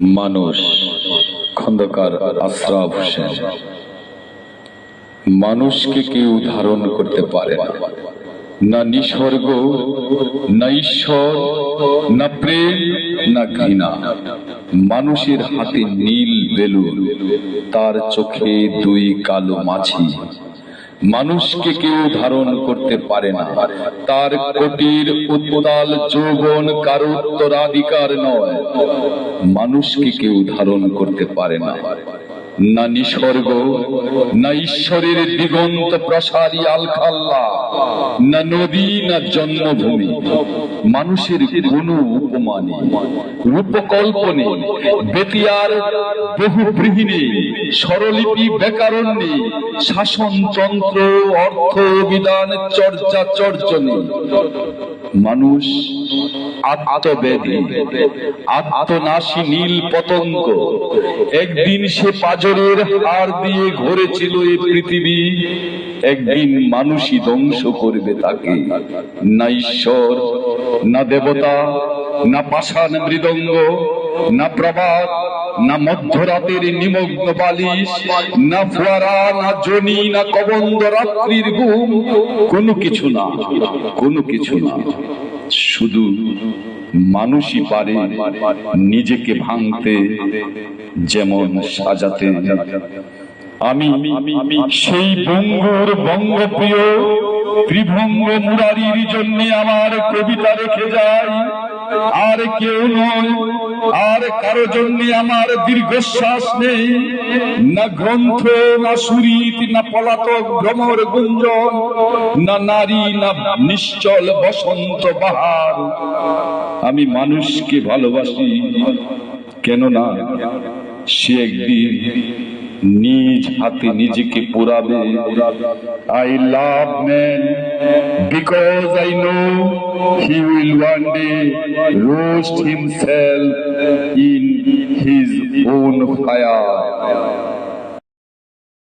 মানুষ, খন্দকার আশরাফ হোসেন। মানুষকে কেউ ধারণ করতে পারে না। না নিসর্গ, না ঈশ্বর, না প্রেম, না ঘৃণা। মানুষের হাতে নীল বেলুন, তার চোখে দুই কালো মাছি। মানুষকে কেউ ধারণ করতে পারে না। তার কোটির উত্তাল যৌবন কারও উত্তরাধিকার নয়। মানুষকে কেউ ধারণ করতে পারে না। না নিসর্গ, না ঈশ্বরের দিগন্ত প্রসারী আলখাল্লা, না নদী, না জন্মভূমি, মানুষের কোনো উপমা নেই, রূপকল্প নেই, বেতিয়ার বহু গৃহিণী, স্বরলিপি ব্যাকরণ নেই শাসনতন্ত্র অর্থ, বিধান চর্চা চর্চ নেই। মানুষ আত্মবেদী, আত্মনাশী নীল পতঙ্গ। একদিন সে পাজরের হার দিয়ে ঘরেছিল এই পৃথিবী, একদিন মানুষই ধ্বংস করবে তাকে। না ঈশ্বর, না দেবতা, না পাষাণ মৃদঙ্গ, না প্রভাত, না মধ্যরাতের নিমগ্ন বালিশ, না ফোয়ারা, না জনি, না কবন্দ রাত্রির ঘুম। কোনো কিছু না, কোনো কিছু না। শুধু মানুষই পারে নিজেকে ভাঙতে, যেমন সাজাতে। আমি সেই বঙ্গর বঙ্গপ্রিয়, ত্রিভঙ্গ মুরারির জন্য আমার কবিতা রেখে যাই। আর কেউ নয় আর কারও জন্য আমার দীর্ঘশ্বাস নেই, না গ্রন্থ, না সুরিত, না পলাতক ভ্রমর গুঞ্জন, না নারী, না নিশ্চল বসন্ত বাহার। আমি মানুষকে ভালোবাসি, কেননা সে একদিন নিজ হাতে নিজেকে পোড়াবে। I love man because I know he will one day roast himself in his own fire